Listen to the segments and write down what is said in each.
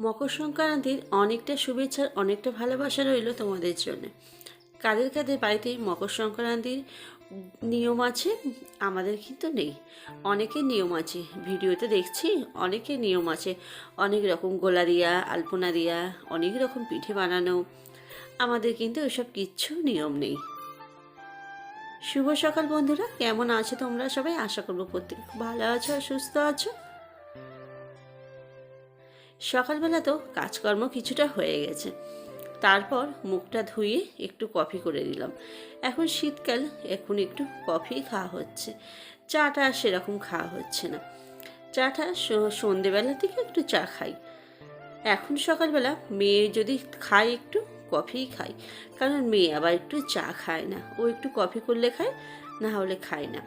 মকর সংক্রান্তির অনেকটা শুভেচ্ছার অনেকটা ভালোবাসা রইল তোমাদের জন্য। কাদের কাদের বাড়িতে মকর সংক্রান্তির নিয়ম আছে? আমাদের কিন্তু নেই। অনেকের নিয়ম আছে। ভিডিওতে দেখছি অনেকের নিয়ম আছে। অনেক রকম গোলা দিয়া, আলপনা দিয়া, অনেক রকম পিঠে বানানো। আমাদের কিন্তু ওসব কিচ্ছু নিয়ম নেই। শুভ সকাল বন্ধুরা। কেমন আছো তোমরা সবাই? আশা করব প্রত্যেকে ভালো আছো সুস্থ আছো। সকালবেলা তো কাজকর্ম কিছুটা হয়ে গেছে। তারপর মুখটা ধুয়ে একটু কফি করে দিলাম এখন শীতকাল, এখন একটু কফি খাওয়া হচ্ছে। চাটা সেরকম খাওয়া হচ্ছে না। চাটা সন্ধেবেলা থেকে একটু চা খাই। এখন সকালবেলা মেয়ে যদি খায় একটু, কফিই খাই কারণ মেয়ে আবার একটু চা খায় না। ও একটু কফি করলে খায়, না হলে খায় না।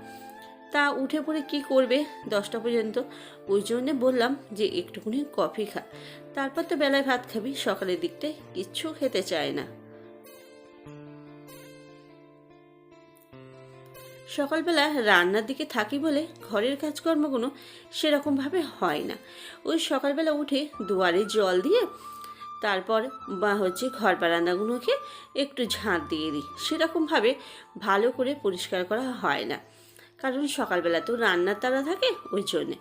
তা উঠে পড়ে কি করবে দশটা পর্যন্ত? ওই জন্যে বললাম যে একটুখানি কফি খা। তারপর তো বেলায় ভাত খাবি, সকালের দিকটায় কিচ্ছু খেতে চায় না। সকালবেলা রান্নার দিকে থাকি বলে ঘরের কাজকর্মগুলো সেরকমভাবে হয় না। ওই সকালবেলা উঠে দুয়ারে জল দিয়ে তারপর বা হচ্ছে ঘর বারান্দাগুলোকে একটু ঝাঁট দিয়ে দিই। সেরকমভাবে ভালো করে পরিষ্কার করা হয় না। কারণ সকালবেলা তো রান্নার তারা থাকে ওই জন্যে।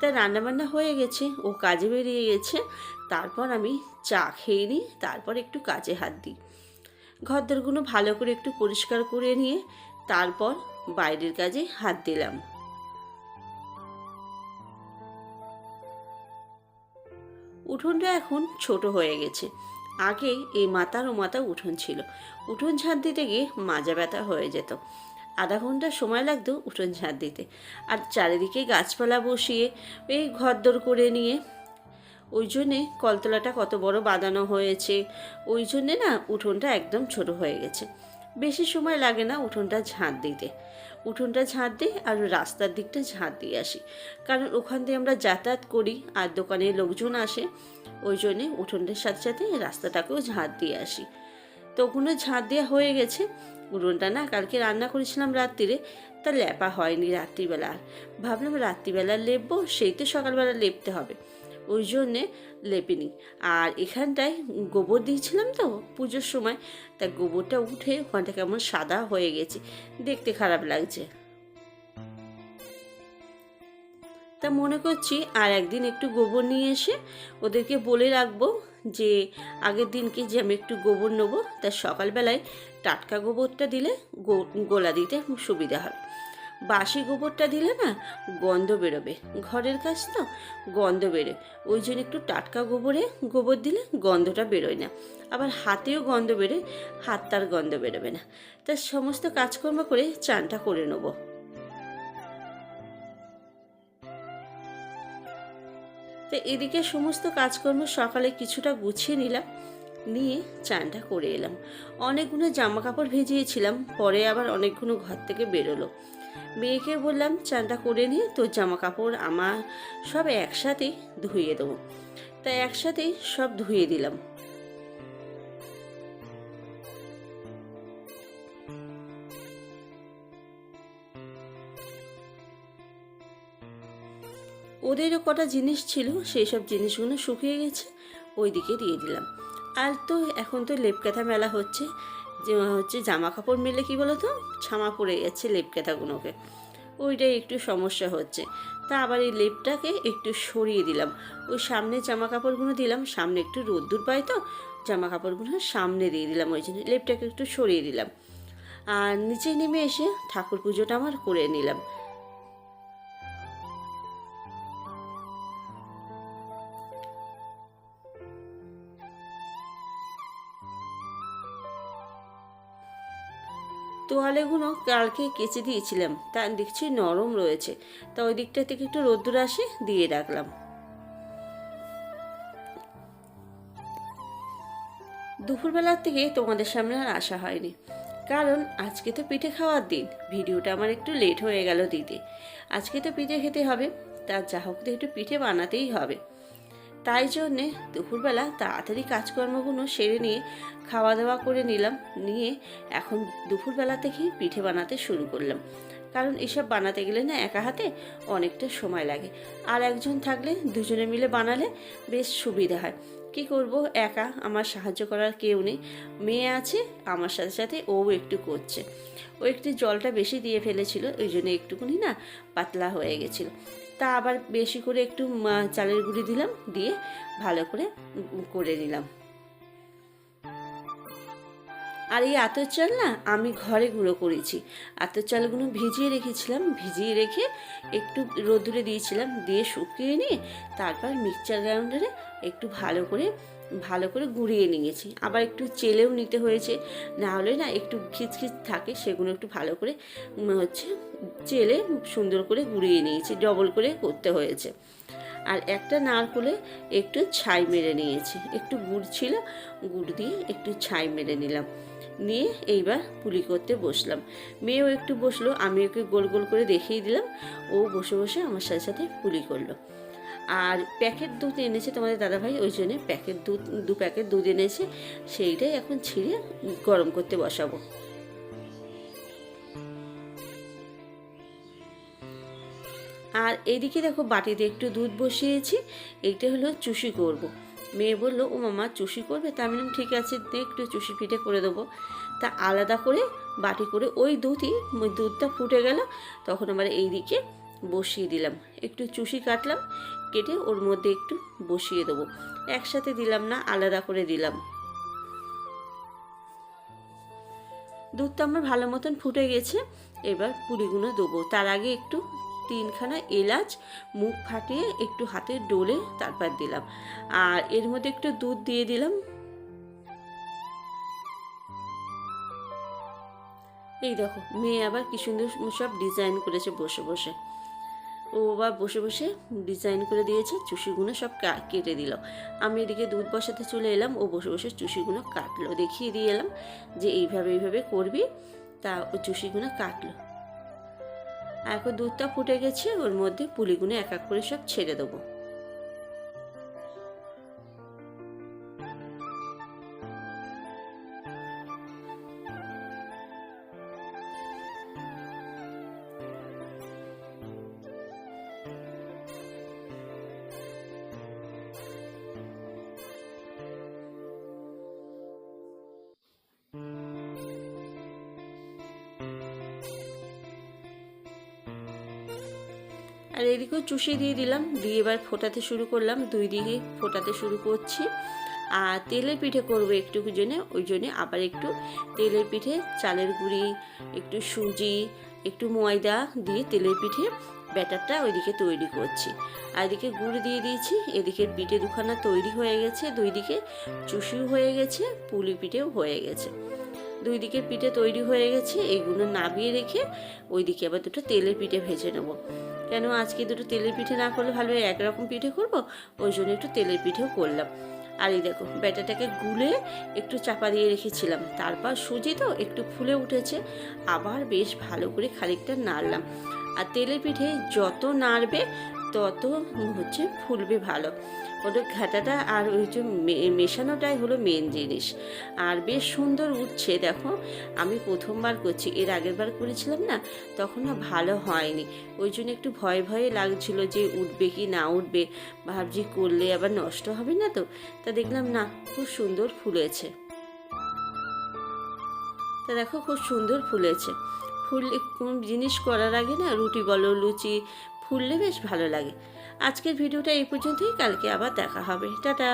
তাই রান্নাবান্না হয়ে গেছে, ও কাজে বেরিয়ে গেছে। তারপর আমি চা খেয়ে নিই, তারপর একটু কাজে হাত দিই। ঘরদরগুলো ভালো করে একটু পরিষ্কার করে নিয়ে তারপর বাইরের কাজে হাত দিলাম। উঠোনটা এখন ছোট হয়ে গেছে। আগে এই মাথার ও মাথা উঠোন ছিল। উঠোন ঝাঁট দিতে গিয়ে মাজা ব্যথা হয়ে যেত। আধা ঘণ্টা সময় লাগতো উঠোন ঝাঁট দিতে। আর চারিদিকে গাছপালা বসিয়ে এই ঘরদোর করে নিয়ে। ওই জন্যে কলতলাটা কত বড় বাঁধানো হয়েছে। ওই জন্যে না উঠোনটা একদম ছোট হয়ে গেছে। বেশি সময় লাগে না উঠোনটা ঝাঁট দিতে। উঠোনটা ঝাঁট দিই আর রাস্তার দিকটা ঝাঁট দিয়ে আসি। কারণ ওখান দিয়ে আমরা যাতায়াত করি আর দোকানে লোকজন আসে। ওই জন্যে উঠোনটার সাথে সাথে রাস্তাটাকেও ঝাঁট দিয়ে আসি। তো ওগুলো ঝাঁট দেওয়া হয়ে গেছে। উঠোনটা না কালকে রান্না করেছিলাম রাত্রিরে, তা লেপা হয়নি রাত্রিবেলা। আর ভাবলাম রাত্রিবেলা লেপবো, সেই তো সকালবেলা লেপতে হবে। ওই জন্যে লেপিনি। আর এখানটায় গোবর দিয়েছিলাম তো পুজোর সময়, তা গোবরটা উঠে ওখানটা কেমন সাদা হয়ে গেছে, দেখতে খারাপ লাগছে। তা মনে করছি আর একদিন একটু গোবর নিয়ে এসে ওদেরকে বলে রাখব যে আগের দিনকে যে আমি একটু গোবর নেব, তা সকালবেলায় টাটকা গোবরটা দিলে গোলা দিতে সুবিধা হয়। বাসি গোবরটা দিলে না গন্ধ বেরোবে। ঘরের কাজ তো, গন্ধ বেরোয়। ওই জন্য একটু টাটকা গোবরে গোবর দিলে গন্ধটা বেরোয় না। আবার হাতেও গন্ধ বেরোয়, হাত তার গন্ধ বেরোবে না। তা সমস্ত কাজকর্ম করে চানটা করে নেব। তো এদিকে সমস্ত কাজকর্ম সকালে কিছুটা গুছিয়ে নিলাম, নিয়ে চানটা করে এলাম। অনেকগুলো জামা কাপড় ভেজিয়েছিলাম, পরে আবার অনেকগুলো ঘর থেকে বেরোলো। মেয়েকে বললাম, চানটা করে নিয়ে তোর জামা কাপড় আমার সব একসাথেই ধুয়ে দেবো। তাই একসাথেই সব ধুয়ে দিলাম। ওদেরও কটা জিনিস ছিল সেই সব জিনিসগুলো শুকিয়ে গেছে, ওইদিকে দিয়ে দিলাম। আর তো এখন তো লেপকাথা মেলা হচ্ছে, যে হচ্ছে জামা কাপড় মেলে কি বলো তো ছামা পড়ে যাচ্ছে লেপকাথাগুলোকে। ওইটাই একটু সমস্যা হচ্ছে। তা আবার এই লেপটাকে একটু সরিয়ে দিলাম। ওই সামনে জামা কাপড়গুলো দিলাম, সামনে একটু রোদ্দুর পাই তো জামা কাপড়গুলো সামনে দিয়ে দিলাম ওই জন্য, লেপটাকে একটু সরিয়ে দিলাম। আর নিচে নেমে এসে ঠাকুর পুজোটা আমার করে নিলাম। তোয়ালেগুলো কালকে কেচে দিয়েছিলাম। তা দেখছি নরম রয়েছে। তা ওই দিকটা থেকে একটু রোদ্দুর আসে, দিয়ে রাখলাম। দুপুরবেলার থেকে তোমাদের সামনে আর আসা হয়নি। কারণ আজকে তো পিঠে খাওয়ার দিন। ভিডিওটা আমার একটু লেট হয়ে গেল দিতে। আজকে তো পিঠে খেতে হবে। তা যা হোক, একটু পিঠে বানাতেই হবে। তাই জন্যে দুপুরবেলা তাড়াতাড়ি কাজকর্মগুলো সেরে নিয়ে খাওয়া দাওয়া করে নিলাম, নিয়ে এখন দুপুরবেলা থেকেই পিঠে বানাতে শুরু করলাম। কারণ এসব বানাতে গেলে না একা হাতে অনেকটা সময় লাগে। আর একজন থাকলে দুজনে মিলে বানালে বেশ সুবিধা হয়। কি করব? একা আমার সাহায্য করার কেউ নেই। মেয়ে আছে, আমার সাথে সাথে ও একটু করছে। ও একটু জলটা বেশি দিয়ে ফেলেছিল, ওই জন্য একটুকুনি না পাতলা হয়ে গেছিল। তা আবার বেশি করে একটু চালের গুঁড়ি দিলাম, দিয়ে ভালো করে করে নিলাম। আর এই আতর চাল না, আমি ঘরে গুঁড়ো করেছি। আতর চালগুলো ভিজিয়ে রেখেছিলাম, ভিজিয়ে রেখে একটু রোদুরে দিয়েছিলাম, দিয়ে শুকিয়ে নিয়ে তারপর মিক্সচার গ্রাউন্ডারে একটু ভালো করে ভালো করে গুঁড়িয়ে নিয়েছি। আবার একটু চেলেও নিতে হয়েছে। না হলে না একটু খিচখিচ থাকে, সেগুলো একটু ভালো করে হচ্ছে চেলে সুন্দর করে গুঁড়িয়ে নিয়েছি, ডবল করে করতে হয়েছে। আর একটা নারকোলে একটু ছাই মেরে নিয়েছি। একটু গুড় ছিল, গুড় দিয়ে একটু ছাই মেরে নিলাম। নিয়ে এইবার পুলি করতে বসলাম। মেয়েও একটু বসল আমি ওকে গোল গোল করে দেখিয়ে দিলাম। ও বসে বসে আমার সাথে সাথে পুলি করল। আর প্যাকেট দুধ এনেছে তোমাদের দাদাভাই, ওই জন্যে প্যাকেট দুধ, দু প্যাকেট দুধ এনেছে, সেইটাই এখন ছিঁড়ে গরম করতে বসাবো। আর এইদিকে দেখো বাটিতে একটু দুধ বসিয়েছি, এইটা হলো চুষি করব। মেয়ে বলল, ও মামা, চুষি করবে? তা আমি ঠিক আছে একটু চুষি পিঠে করে দেবো। তা আলাদা করে বাটি করে ওই দুধই, দুধটা ফুটে গেল, তখন আবার এইদিকে বসিয়ে দিলাম। একটু চুষি কাটলাম কেটে ওর মধ্যে একটু বসিয়ে দেবো। একসাথে দিলাম না, আলাদা করে দিলাম। দুধটা আমার ভালো মতন ফুটে গেছে, এবার পুরিগুলো দেবো। তার আগে একটু তিনখানা এলাচ, মুখ ফাটিয়ে একটু হাতে ডোলে তারপর দিলাম। আর এর মধ্যে একটু দুধ দিয়ে দিলাম। এই দেখো, মেয়ে আবার কি সুন্দর সব ডিজাইন করেছে বসে বসে। ও বা বসে বসে ডিজাইন করে দিয়েছে, চুষিগুলো সব কেটে দিল। আমি এদিকে দুধ বসাতে চলে এলাম, ও বসে বসে চুষিগুলো কাটলো। দেখিয়ে দিয়ে এলাম যে এইভাবে এইভাবে করবি, তা ও চুষিগুলো কাটলো। এখন দুধটা ফুটে গেছে, ওর মধ্যে পুলিগুলো এক এক করে সব ছেড়ে দেবো। আর এদিকেও চুষি দিয়ে দিলাম। দিয়ে এবার ফোটাতে শুরু করলাম। দুই দিকে ফোটাতে শুরু করছি। আর তেলের পিঠে করব একটু জন্যে ওই জন্যে আবার একটু তেলের পিঠে চালের গুঁড়ি, একটু সুজি, একটু ময়দা দিয়ে তেলের পিঠে ব্যাটারটা ওইদিকে তৈরি করছি। আর এদিকে গুড় দিয়ে দিয়েছি। এদিকে পিঠে দুখানা তৈরি হয়ে গেছে। দুই দিকে চুষিও হয়ে গেছে, পুলি পিঠেও হয়ে গেছে। দুই দিকের পিঠে তৈরি হয়ে গেছে। এইগুলো নাবিয়ে রেখে ওইদিকে আবার দুটো তেলের পিঠে ভেজে নেব। কেন আজকে দুটো তেলের পিঠে না করলে ভালো একরকম পিঠে করব? ওই জন্য একটু তেলের পিঠেও করলাম। আর এই দেখো, ব্যাটাটাকে গুলে একটু চাপা দিয়ে রেখেছিলাম। তারপর সুজি তো একটু ফুলে উঠেছে। আবার বেশ ভালো করে খানিকটা নাড়লাম। আর তেলের পিঠে যত নাড়বে তত হচ্ছে ফুলবে ভালো। ওটা ঘাটাটা আর ওই যে মেশানোটাই হলো মেন জিনিস। আর বেশ সুন্দর উঠছে, দেখো। আমি প্রথমবার করছি, এর আগের বার করেছিলাম না, তখন না ভালো হয়নি। ওই জন্য একটু ভয় ভয়ে লাগছিল যে উঠবে কি না উঠবে। ভাবছি করলে আবার নষ্ট হবে না তো, তা দেখলাম না, খুব সুন্দর ফুলেছে। তা দেখো, খুব সুন্দর ফুলেছে। ফুল, কোন জিনিস করার আগে না রুটি বলো, লুচি ফুললে বেশ ভালো লাগে। আজকের ভিডিওটা এই পর্যন্তই। কালকে আবার দেখা হবে। টাটা।